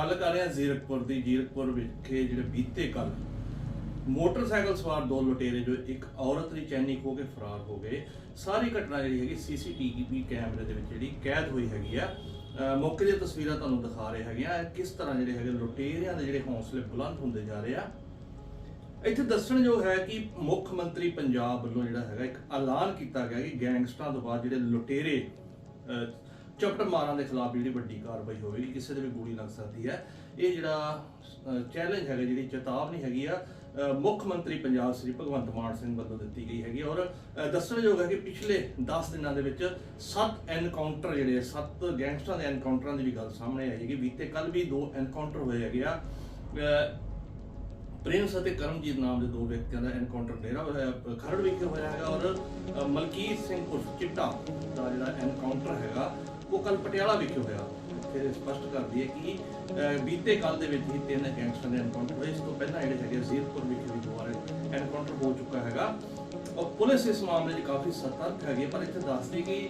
ਗੱਲ ਕਰ ਰਿਹਾ ਜ਼ੀਰਕਪੁਰ ਦੀ ਜ਼ੀਰਕਪੁਰ ਵਿਖੇ ਜਿਹੜੇ ਬੀਤੇ ਕੱਲ ਮੋਟਰਸਾਈਕਲ ਸਵਾਰ ਦੋ ਲੁਟੇਰੇ ਜੋ ਇੱਕ ਔਰਤ ਦੀ ਚੈਨੀ ਖੋ ਕੇ ਫਰਾਰ ਹੋ ਗਏ। ਸਾਰੀ ਘਟਨਾ ਜਿਹੜੀ ਹੈਗੀ ਸੀਸੀਟੀਵੀ ਕੈਮਰੇ ਦੇ ਵਿੱਚ ਜਿਹੜੀ ਕੈਦ ਹੋਈ ਹੈਗੀ ਆ। ਮੌਕੇ ਦੀਆਂ ਤਸਵੀਰਾਂ ਤੁਹਾਨੂੰ ਦਿਖਾ ਰਹੇ ਹੈਗੇ ਆ। ਕਿਸ ਤਰ੍ਹਾਂ ਜਿਹੜੇ ਹੈਗੇ ਲੁਟੇਰਿਆਂ ਦੇ ਜਿਹੜੇ ਹੌਸਲੇ ਬੁਲੰਦ ਹੁੰਦੇ ਜਾ ਰਹੇ ਆ। ਇੱਥੇ ਦੱਸਣਯੋਗ ਹੈ ਕਿ ਮੁੱਖ ਮੰਤਰੀ ਪੰਜਾਬ ਵੱਲੋਂ ਜਿਹੜਾ ਹੈਗਾ ਇੱਕ ਐਲਾਨ ਕੀਤਾ ਗਿਆ ਕਿ ਗੈਂਗਸਟਰਾਂ ਤੋਂ ਬਾਅਦ ਜਿਹੜੇ ਲੁਟੇਰੇ ਅਹ, ਚਪਟ ਮਾਰਾਂ ਦੇ ਖਿਲਾਫ ਜਿਹੜੀ ਵੱਡੀ ਕਾਰਵਾਈ ਹੋਵੇਗੀ ਕਿਸੇ ਦੇ ਵੀ ਗੋਲੀ ਲੱਗ ਸਕਦੀ ਹੈ। ਇਹ ਜਿਹੜਾ ਚੈਲੰਜ ਹੈਗਾ ਜਿਹੜੀ ਚੇਤਾਵਨੀ ਹੈਗੀ ਆ ਮੁੱਖ ਮੰਤਰੀ ਪੰਜਾਬ ਸ੍ਰੀ ਭਗਵੰਤ ਮਾਨ ਸਿੰਘ ਵੱਲੋਂ ਦਿੱਤੀ ਗਈ ਹੈਗੀ। ਔਰ ਦੱਸਣਯੋਗ ਹੈ ਕਿ ਪਿਛਲੇ 10 ਦਿਨਾਂ ਦੇ ਵਿੱਚ 7 ਐਨਕਾਊਂਟਰ ਜਿਹੜੇ 7 ਗੈਂਗਸਟਰਾਂ ਦੇ ਐਨਕਾਊਂਟਰਾਂ ਦੀ ਵੀ ਗੱਲ ਸਾਹਮਣੇ ਆਈ ਹੈਗੀ। ਬੀਤੇ ਕੱਲ ਵੀ ਦੋ ਐਨਕਾਊਂਟਰ ਹੋਏ ਹੈਗੇ ਆ। ਅਹ, ਪ੍ਰਿੰਸ ਅਤੇ ਕਰਮਜੀਤ ਨਾਮ ਦੇ ਦੋ ਵਿਅਕਤੀਆਂ ਦਾ ਐਨਕਾਊਂਟਰ ਡੇਰਾ ਹੋਇਆ ਖਰੜ ਵਿਖੇ ਹੋਇਆ ਹੈਗਾ। ਔਰ ਮਲਕੀਤ ਸਿੰਘ ਉਰਫ ਚਿੱਟਾ ਦਾ ਜਿਹੜਾ ਐਨਕਾਊਂਟਰ ਹੈਗਾ ਉਹ ਕੱਲ ਪਟਿਆਲਾ ਵਿਖੇ ਹੋਇਆ। ਇੱਥੇ ਸਪਸ਼ਟ ਕਰ ਦਈਏ ਕਿ ਬੀਤੇ ਕੱਲ ਦੇ ਵਿੱਚ ਹੀ ਤਿੰਨ ਗੈਂਗਸਟਰ ਦੇ ਐਨਕਾਊਂਟਰ ਹੋਏ। ਇਸ ਤੋਂ ਪਹਿਲਾਂ ਜਿਹੜੇ ਹੈਗੇ ਜ਼ੀਰਕਪੁਰ ਵਿਖੇ ਵੀ ਦੋ ਵਾਰ ਐਨਕਾਊਂਟਰ ਹੋ ਚੁੱਕਾ ਹੈਗਾ। ਔਰ ਪੁਲਿਸ ਇਸ ਮਾਮਲੇ 'ਚ ਕਾਫੀ ਸਤਰਕ ਹੈਗੀ ਪਰ ਇੱਥੇ ਦੱਸਦੀ ਕਿ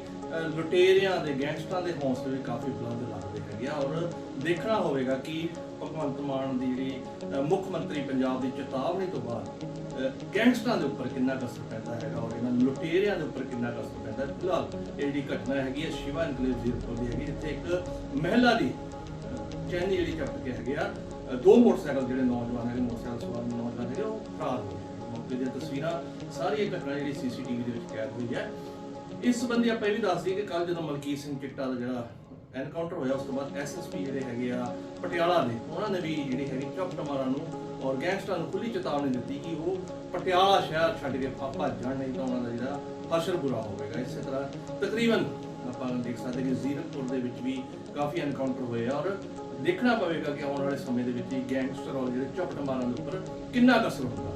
ਲੁਟੇਰਿਆਂ ਦੇ ਗੈਂਗਸਟਰਾਂ ਦੇ ਹੌਸਲੇ ਵੀ ਕਾਫੀ ਬੁਲੰਦ ਲੱਗਦੇ ਹੈਗੇ ਆ। ਔਰ ਦੇਖਣਾ ਹੋਵੇਗਾ ਕਿ ਭਗਵੰਤ ਮਾਨ ਦੀ ਜਿਹੜੀ ਮੁੱਖ ਮੰਤਰੀ ਪੰਜਾਬ ਦੀ ਚੇਤਾਵਨੀ ਤੋਂ ਬਾਅਦ ਗੈਂਗਸਟਰਾਂ ਦੇ ਉੱਪਰ ਕਿੰਨਾ ਕੁ ਪੈਂਦਾ ਹੈਗਾ ਔਰ ਇਹਨਾਂ ਲੁਟੇਰਿਆਂ ਦੇ ਉੱਪਰ ਕਿੰਨਾ ਕੁ ਪੈਂਦਾ ਫਿਲਹਾਲ ਇਹ ਜਿਹੜੀ ਘਟਨਾ ਹੈਗੀ ਹੈ, ਸ਼ਿਵਾ ਇਨਕਲੇਵ ਜ਼ੀਰਕਪੁਰ ਦੀ ਹੈਗੀ ਜਿੱਥੇ ਇੱਕ ਮਹਿਲਾ ਦੀ ਚੈਨੀ ਜਿਹੜੀ ਚੱਪ ਕੇ ਹੈਗੇ ਆ ਦੋ ਮੋਟਰਸਾਈਕਲ ਜਿਹੜੇ ਨੌਜਵਾਨ ਹੈਗੇ, ਮੋਟਰਸਾਈਕਲ ਸਵਾਰ ਨੌਜਵਾਨ ਹੈਗੇ, ਉਹ ਫਰਾਰ ਹੋ ਗਏ। ਮੌਕੇ ਦੀਆਂ ਤਸਵੀਰਾਂ ਸਾਰੀ ਇਹ ਘਟਨਾ ਜਿਹੜੀ ਸੀਸੀਟੀਵੀ ਦੇ ਵਿੱਚ ਕੈਦ ਹੋਈ ਹੈ। ਇਸ ਸੰਬੰਧੀ ਆਪਾਂ ਇਹ ਵੀ ਦੱਸ ਦਈਏ ਕਿ ਕੱਲ ਜਦੋਂ ਮਲਕੀਤ ਸਿੰਘ ਚਿੱਟਾ ਦਾ ਜਿਹੜਾ ਐਨਕਾਊਂਟਰ ਹੋਇਆ, ਉਸ ਤੋਂ ਬਾਅਦ ਐਸਐਸਪੀ ਜਿਹੜੇ ਹੈਗੇ ਆ ਪਟਿਆਲਾ ਦੇ, ਉਹਨਾਂ ਨੇ ਵੀ ਜਿਹੜੀ ਹੈਗੀ ਚੌਪ ਮਾਰਾਂ ਨੂੰ ਔਰ ਗੈਂਗਸਟਰਾਂ ਨੂੰ ਖੁੱਲੀ ਚੇਤਾਵਨੀ ਦਿੱਤੀ ਕਿ ਉਹ ਪਟਿਆਲਾ ਸ਼ਹਿਰ ਛੱਡ ਕੇ ਭੱਜ ਜਾਣ, ਨਹੀਂ ਤਾਂ ਉਹਨਾਂ ਦਾ ਜਿਹੜਾ ਹਸ਼ਰ ਬੁਰਾ ਹੋਵੇਗਾ। ਇਸੇ ਤਰ੍ਹਾਂ ਤਕਰੀਬਨ ਆਪਾਂ ਦੇਖ ਸਕਦੇ ਕਿ ਜ਼ੀਰਕਪੁਰ ਦੇ ਵਿੱਚ ਵੀ ਕਾਫੀ ਐਨਕਾਊਂਟਰ ਹੋਏ ਆ ਔਰ ਦੇਖਣਾ ਪਵੇਗਾ ਕਿ ਆਉਣ ਵਾਲੇ ਸਮੇਂ ਦੇ ਵਿੱਚ ਇਹ ਗੈਂਗਸਟਰ ਔਰ ਜਿਹੜੇ ਚੌਪ ਮਾਰਾਂ ਦੇ ਉੱਪਰ ਕਿੰਨਾ ਕੁ ਅਸਰ ਹੁੰਦਾ